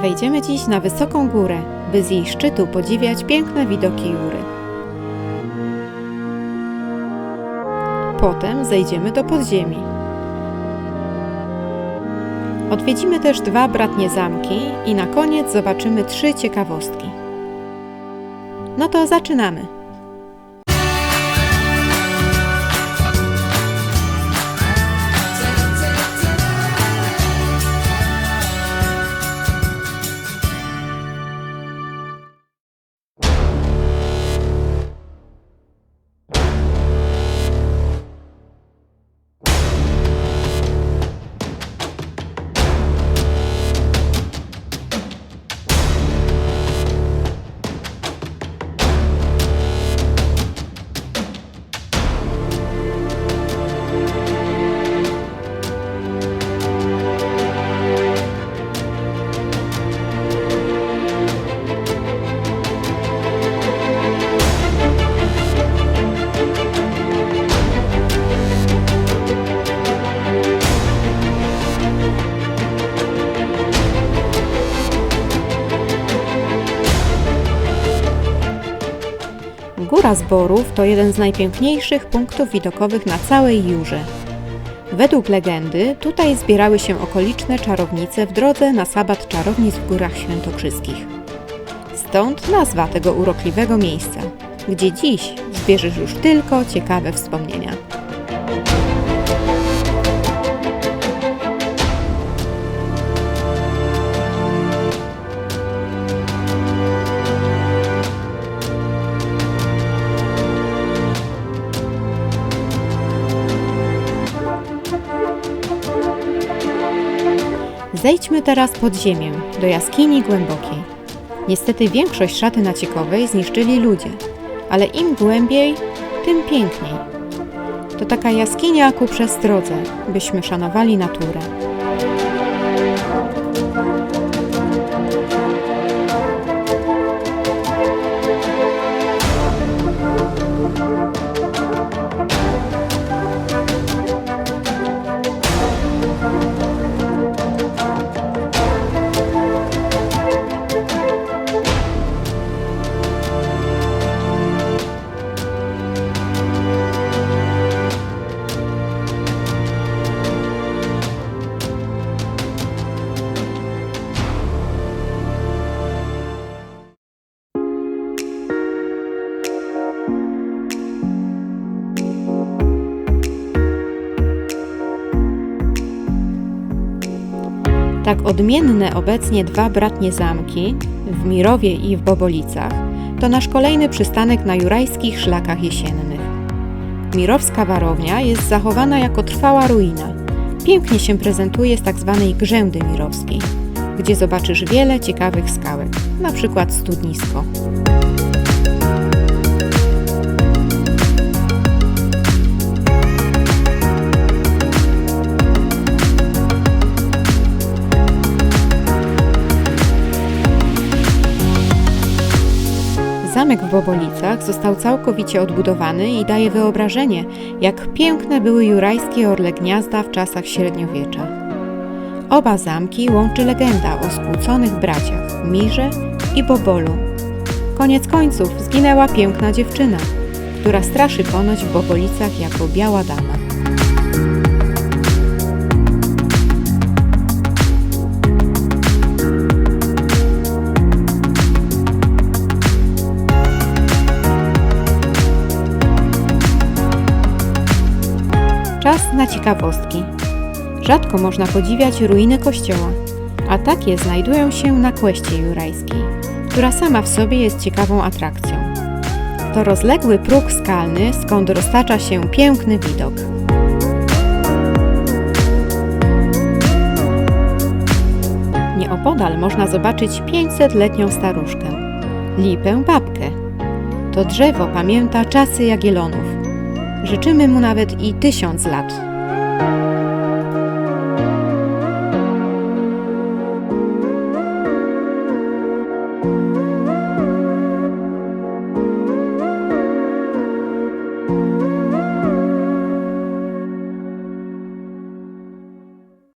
Wejdziemy dziś na wysoką górę, by z jej szczytu podziwiać piękne widoki Jury. Potem zejdziemy do podziemi. Odwiedzimy też dwa bratnie zamki i na koniec zobaczymy trzy ciekawostki. No to zaczynamy. Góra Zborów to jeden z najpiękniejszych punktów widokowych na całej Jurze. Według legendy tutaj zbierały się okoliczne czarownice w drodze na sabat czarownic w Górach Świętokrzyskich. Stąd nazwa tego urokliwego miejsca, gdzie dziś zbierzesz już tylko ciekawe wspomnienia. Zejdźmy teraz pod ziemię, do jaskini głębokiej. Niestety większość szaty naciekowej zniszczyli ludzie, ale im głębiej, tym piękniej. To taka jaskinia ku przestrodze, byśmy szanowali naturę. Tak odmienne obecnie dwa bratnie zamki w Mirowie i w Bobolicach to nasz kolejny przystanek na jurajskich szlakach jesiennych. Mirowska warownia jest zachowana jako trwała ruina. Pięknie się prezentuje z tak zwanej grzędy mirowskiej, gdzie zobaczysz wiele ciekawych skałek, na przykład studnisko. Zamek w Bobolicach został całkowicie odbudowany i daje wyobrażenie, jak piękne były jurajskie orle gniazda w czasach średniowiecza. Oba zamki łączy legenda o skłóconych braciach Mirze i Bobolu. Koniec końców zginęła piękna dziewczyna, która straszy ponoć w Bobolicach jako biała dama. Na ciekawostki. Rzadko można podziwiać ruiny kościoła, a takie znajdują się na Kłeście Jurajskiej, która sama w sobie jest ciekawą atrakcją. To rozległy próg skalny, skąd roztacza się piękny widok. Nieopodal można zobaczyć 500-letnią staruszkę, lipę babkę. To drzewo pamięta czasy Jagiellonów. Życzymy mu nawet i tysiąc lat.